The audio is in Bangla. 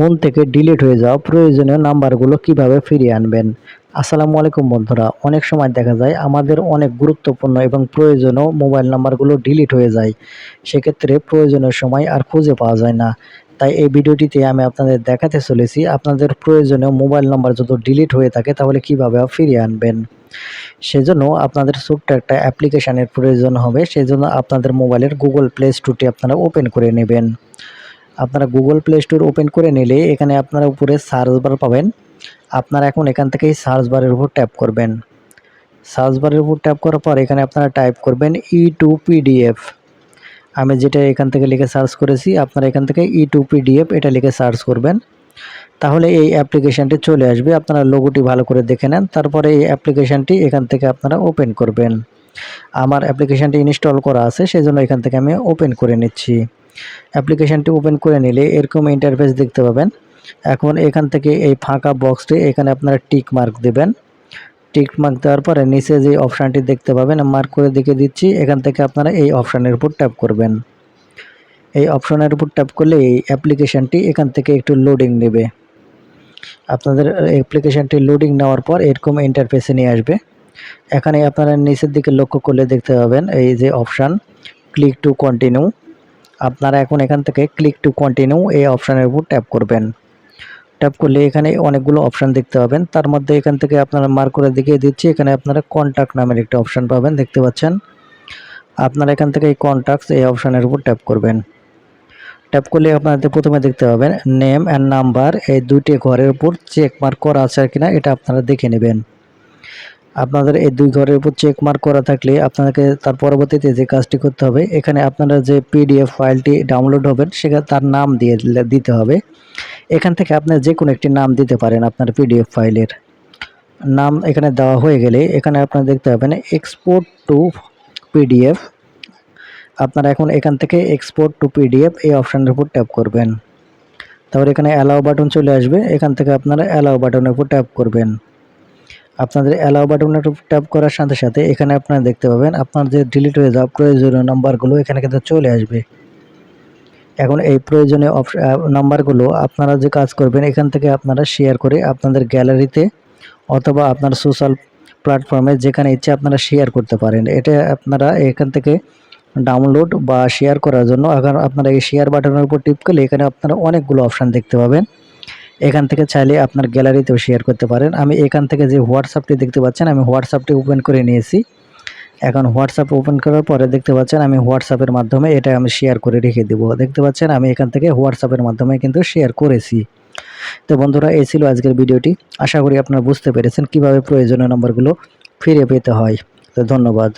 ফোন থেকে ডিলিট হয়ে যাওয়া প্রয়োজনীয় নাম্বারগুলো কীভাবে ফিরিয়ে আনবেন? আসসালামু আলাইকুম বন্ধুরা, অনেক সময় দেখা যায় আমাদের অনেক গুরুত্বপূর্ণ এবং প্রয়োজনীয় মোবাইল নাম্বারগুলো ডিলিট হয়ে যায়। সেক্ষেত্রে প্রয়োজনের সময় আর খুঁজে পাওয়া যায় না। তাই এই ভিডিওটিতে আমি আপনাদের দেখাতে চলেছি আপনাদের প্রয়োজনীয় মোবাইল নাম্বার যদি ডিলিট হয়ে থাকে তাহলে কীভাবে ফিরিয়ে আনবেন। সেজন্য আপনাদের ছোট্ট একটা অ্যাপ্লিকেশানের প্রয়োজন হবে, সেজন্য আপনাদের মোবাইলের গুগল প্লে স্টোরটি আপনারা ওপেন করে নেবেন। আপনারা গুগল প্লে স্টোর ওপেন করে নিলে এখানে আপনারা উপরে সার্চ বার পাবেন। আপনারা এখন এখান থেকেই সার্চ বারের উপর ট্যাপ করবেন। সার্চ বারের উপর ট্যাপ করার পর এখানে আপনারা টাইপ করবেন ই টু পিডিএফ আমি যেটা এখান থেকে লিখে সার্চ করেছি, আপনারা এখান থেকে ই টু পিডিএফ এটা লিখে সার্চ করবেন। তাহলে এই অ্যাপ্লিকেশানটি চলে আসবে। আপনারা লোগোটি ভালো করে দেখে নেন, তারপরে এই অ্যাপ্লিকেশানটি এখান থেকে আপনারা ওপেন করবেন। আমার অ্যাপ্লিকেশানটি ইনস্টল করা আছে, সেজন্য এখান থেকে আমি ওপেন করে নিচ্ছি। অ্যাপ্লিকেশানটি ওপেন করে নিলে এরকম ইন্টারফেস দেখতে পাবেন। এখন এখান থেকে এই ফাঁকা বক্সটি এখানে আপনারা টিক মার্ক দেবেন। টিক মার্ক দেওয়ার পরে নিচে যে অপশানটি দেখতে পাবেন মার্ক করে দেখে দিচ্ছি, এখান থেকে আপনারা এই অপশানের উপর ট্যাপ করবেন। এই অপশনের উপর ট্যাপ করলে এই অ্যাপ্লিকেশানটি এখান থেকে একটু লোডিং নেবে। আপনাদের অ্যাপ্লিকেশানটি লোডিং নেওয়ার পর এরকম ইন্টারফেসে নিয়ে আসবে। এখানে আপনারা নিচের দিকে লক্ষ্য করলে দেখতে পাবেন, এই যে অপশান ক্লিক টু কন্টিনিউ আপনারা এখন এখান থেকে ক্লিক টু কন্টিনিউ এই অপশানের উপর ট্যাপ করবেন। ট্যাপ করলে এখানে অনেকগুলো অপশান দেখতে পাবেন। তার মধ্যে এখান থেকে আপনারা মার্ক করে দেখিয়ে দিচ্ছি, এখানে আপনারা কন্ট্যাক্ট নামের একটা অপশান পাবেন, দেখতে পাচ্ছেন? আপনারা এখান থেকে এই কন্ট্যাক্টস এই অপশানের উপর ট্যাপ করবেন। ট্যাপ করলে আপনাদের প্রথমে দেখতে পাবেন নেম অ্যান্ড নাম্বার এই দুইটি ঘরের উপর চেক মার্ক করা আছে কিনা, এটা আপনারা দেখে নেবেন। আপনাদের এই দুই ঘরের উপর চেক মার্ক করা থাকলে আপনাকে তার পরবর্তীতে যে কাজটি করতে হবে, এখানে আপনারা যে পিডিএফ ফাইলটি ডাউনলোড হবেন সেখানে তার নাম দিয়ে দিতে হবে। এখান থেকে আপনার যে কোনো একটি নাম দিতে পারেন আপনার পিডিএফ ফাইলের। নাম এখানে দেওয়া হয়ে গেলে এখানে আপনারা দেখতে পাবেন এক্সপোর্ট টু পিডিএফ আপনারা এখন এখান থেকে এক্সপোর্ট টু পিডিএফ এই অপশানের উপর ট্যাপ করবেন। তারপর এখানে অ্যালাও বাটন চলে আসবে, এখান থেকে আপনারা অ্যালাও বাটনের উপর ট্যাপ করবেন। আপনাদের অ্যালাও বাটনের উপর ট্যাপ করার সাথে সাথে এখানে আপনারা দেখতে পাবেন আপনার যে ডিলিট হয়ে যাওয়া প্রয়োজনীয় নাম্বারগুলো এখানে কিন্তু চলে আসবে। এখন এই প্রয়োজনীয় নাম্বারগুলো আপনারা যে কাজ করবেন, এখান থেকে আপনারা শেয়ার করে আপনাদের গ্যালারিতে অথবা আপনার সোশ্যাল প্ল্যাটফর্মে যেখানে ইচ্ছে আপনারা শেয়ার করতে পারেন। এটা আপনারা এখান থেকে ডাউনলোড বা শেয়ার করার জন্য এখন আপনারা এই শেয়ার বাটনের উপর টিপ করলে এখানে আপনারা অনেকগুলো অপশান দেখতে পাবেন। এখান থেকে চাইলে আপনার গ্যালারিতেও শেয়ার করতে পারেন। আমি এখান থেকে যে হোয়াটসঅ্যাপটি দেখতে পাচ্ছেন, আমি হোয়াটসঅ্যাপটি ওপেন করে নিয়েছি। এখন হোয়াটসঅ্যাপ ওপেন করার পরে দেখতে পাচ্ছেন, আমি হোয়াটসঅ্যাপের মাধ্যমে এটা আমি শেয়ার করে রেখে দেবো। দেখতে পাচ্ছেন, আমি এখান থেকে হোয়াটসঅ্যাপের মাধ্যমে কিন্তু শেয়ার করেছি। তো বন্ধুরা, এই ছিল আজকের ভিডিওটি। আশা করি আপনারা বুঝতে পেরেছেন কীভাবে প্রয়োজনীয় নম্বরগুলো ফিরে পেতে হয়। তো ধন্যবাদ।